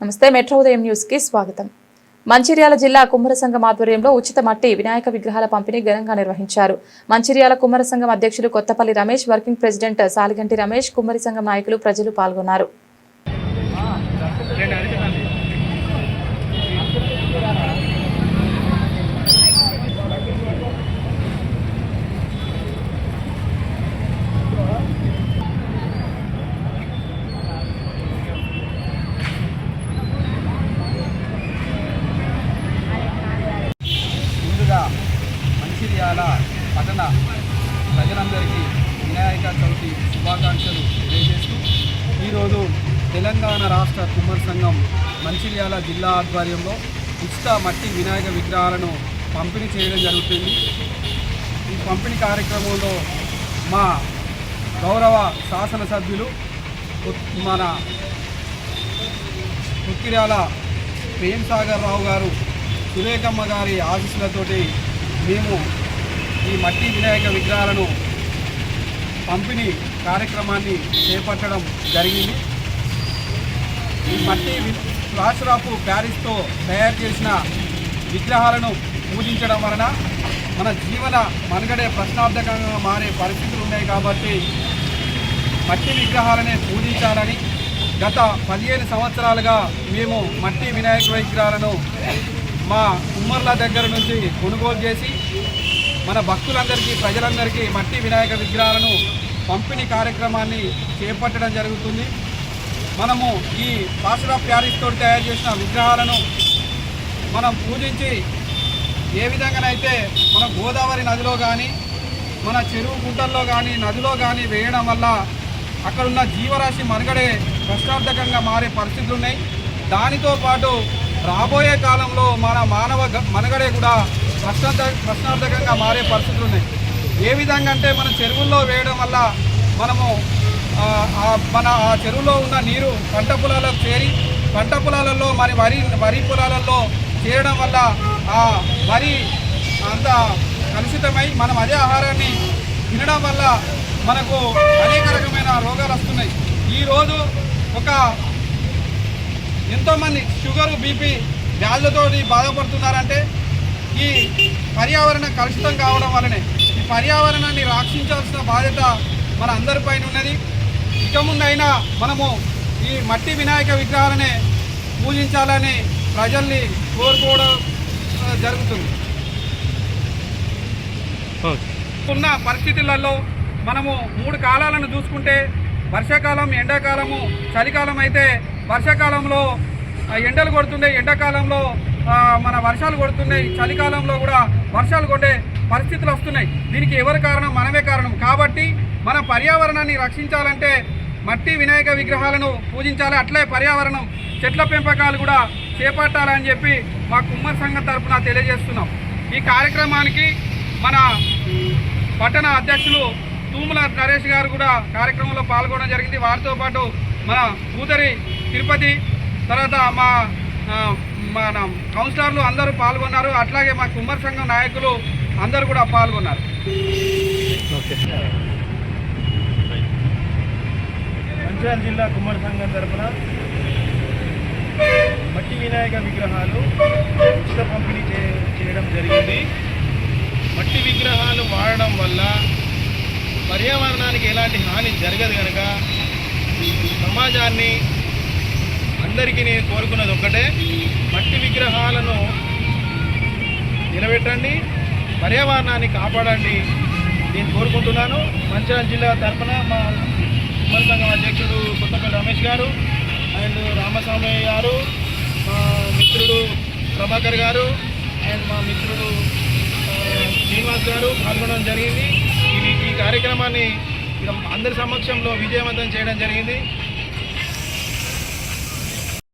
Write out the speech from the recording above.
నమస్తే మెట్రో ఉదయం న్యూస్కి స్వాగతం. మంచిర్యాల జిల్లా కుమ్మర సంఘం ఆధ్వర్యంలో ఉచిత మట్టి వినాయక విగ్రహాల పంపిణీ ఘనంగా నిర్వహించారు. మంచిర్యాల కుమ్మర సంఘం అధ్యక్షులు కొత్తపల్లి రమేష్ వర్కింగ్ ప్రెసిడెంట్ సాలిగంటి రమేష్ కుమ్మరి సంఘం నాయకులు ప్రజలు పాల్గొన్నారు. పట్టణ ప్రజలందరికీ వినాయక చవితి శుభాకాంక్షలు తెలియజేస్తూ ఈరోజు తెలంగాణ రాష్ట్ర కుమ్మరి సంఘం మంచిర్యాల జిల్లా ఆధ్వర్యంలో ఉచిత మట్టి వినాయక విగ్రహాలను పంపిణీ చేయడం జరుగుతుంది. ఈ పంపిణీ కార్యక్రమంలో మా గౌరవ శాసనసభ్యులు మన ముక్కిర్యాల ప్రేమ్ సాగర్ రావు గారు సురేఖమ్మ గారి ఆశీస్సులతోటి మేము ఈ మట్టి వినాయక విగ్రహాలను పంపిణీ కార్యక్రమాన్ని చేపట్టడం జరిగింది. ఈ మట్టి వి- ప్యారిస్తో తయారు చేసిన విగ్రహాలను పూజించడం వలన మన జీవన మనుగడే ప్రశ్నార్థకంగా మారే పరిస్థితులు ఉన్నాయి కాబట్టి మట్టి విగ్రహాలనే పూజించాలని గత పదిహేను సంవత్సరాలుగా మేము మట్టి వినాయక విగ్రహాలను మా కుమ్మర్ల దగ్గర నుంచి కొనుగోలు చేసి మన భక్తులందరికీ ప్రజలందరికీ మట్టి వినాయక విగ్రహాలను పంపిణీ కార్యక్రమాన్ని చేపట్టడం జరుగుతుంది. మనము ఈ పాస్టర్ ఆఫ్ తయారు చేసిన విగ్రహాలను మనం పూజించి ఏ విధంగానైతే మన గోదావరి నదిలో కానీ మన చెరువు గుంటల్లో కానీ నదిలో కానీ వేయడం వల్ల అక్కడున్న జీవరాశి మనుగడే ప్రశ్నార్థకంగా మారే పరిస్థితులు ఉన్నాయి దానితో పాటు రాబోయే కాలంలో మన మానవ గ- మనుగడే కూడా ప్రశ్నార్థ ప్రశ్నార్థకంగా మారే పరిస్థితులు ఉన్నాయి. ఏ విధంగా అంటే మన చెరువుల్లో వేయడం వల్ల మనము ఆ, మన ఆ చెరువులో ఉన్న నీరు పంట పొలాలకు చేరి పంట పొలాలలో మరి వరి వరి పొలాలలో చేయడం వల్ల ఆ వరి అంత కలుషితమై మనం అదే ఆహారాన్ని తినడం వల్ల మనకు అనేక రకమైన రోగాలు వస్తున్నాయి. ఈరోజు ఒక ఎంతోమంది షుగరు బీపీ వ్యాధులతో బాధపడుతున్నారంటే ఈ పర్యావరణం కలుషితం కావడం వలనే ఈ పర్యావరణాన్ని రక్షించాల్సిన బాధ్యత మన అందరిపైన ఉన్నది. ఇక ముందైనా మనము ఈ మట్టి వినాయక విగ్రహాలనే పూజించాలని ప్రజల్ని కోరుకోవడం జరుగుతుంది. ఉన్న పరిస్థితులలో మనము మూడు కాలాలను చూసుకుంటే వర్షాకాలం ఎండాకాలము చలికాలం అయితే వర్షాకాలంలో ఎండలు కొడుతున్నాయి. ఎండాకాలంలో మన వర్షాలు కొడుతున్నాయి. చలికాలంలో కూడా వర్షాలు కొట్టే పరిస్థితులు వస్తున్నాయి. దీనికి ఎవరు కారణం? మనమే కారణం. కాబట్టి మన పర్యావరణాన్ని రక్షించాలంటే మట్టి వినాయక విగ్రహాలను పూజించాలి. అట్లే పర్యావరణం. చెట్ల పెంపకాలు కూడా చేపట్టాలని చెప్పి మా కుమ్మర్ సంఘం తరఫున తెలియజేస్తున్నాం. ఈ కార్యక్రమానికి మన పట్టణ అధ్యక్షులు తూముల నరేష్ గారు కూడా కార్యక్రమంలో పాల్గొనడం జరిగింది. వారితో పాటు మన కూతరి తిరుపతి తర్వాత మా మన కౌన్సిలర్లు అందరూ పాల్గొన్నారు. అట్లాగే మా కుమ్మరి సంఘం నాయకులు అందరూ కూడా పాల్గొన్నారు. మంచిర్యాల జిల్లా కుమ్మరి సంఘం తరపున మట్టి వినాయక విగ్రహాలు ఉచిత పంపిణీ చే- చేయడం జరిగింది. మట్టి విగ్రహాలు వాడడం వల్ల పర్యావరణానికి ఎలాంటి హాని జరగదు కనుక సమాజాన్ని అందరికీ నేను కోరుకున్నది ఒక్కటే మట్టి విగ్రహాలను నిలబెట్టండి పర్యావరణాన్ని కాపాడండి నేను కోరుకుంటున్నాను. మంచిర్యాల జిల్లా తరఫున మా ఉమ్మడి సంఘం అధ్యక్షుడు కొత్తపల్లి రమేష్ గారు అండ్ రామస్వామి గారు మా మిత్రుడు ప్రభాకర్ గారు అండ్ మా మిత్రుడు శ్రీనివాస్ గారు పాల్గొనడం జరిగింది. ఇది ఈ కార్యక్రమాన్ని అందరి సమక్షంలో విజయవంతం చేయడం జరిగింది.